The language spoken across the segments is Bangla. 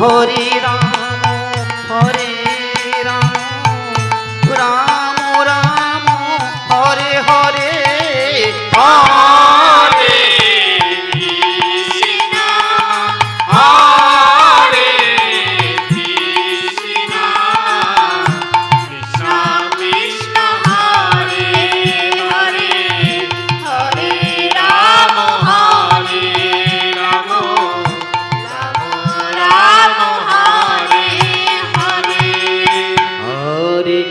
হরে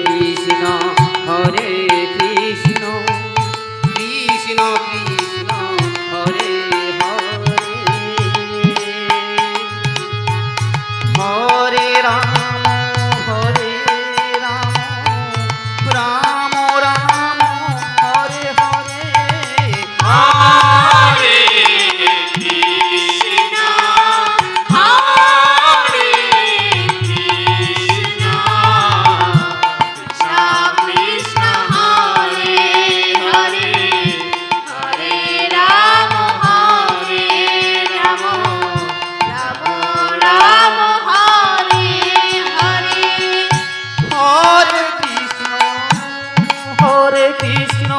কৃষ্ণ হরে কৃষ্ণ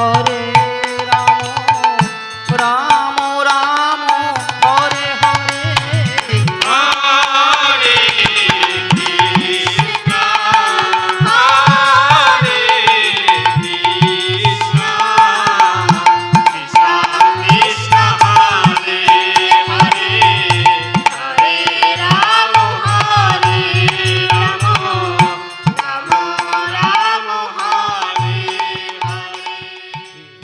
Hare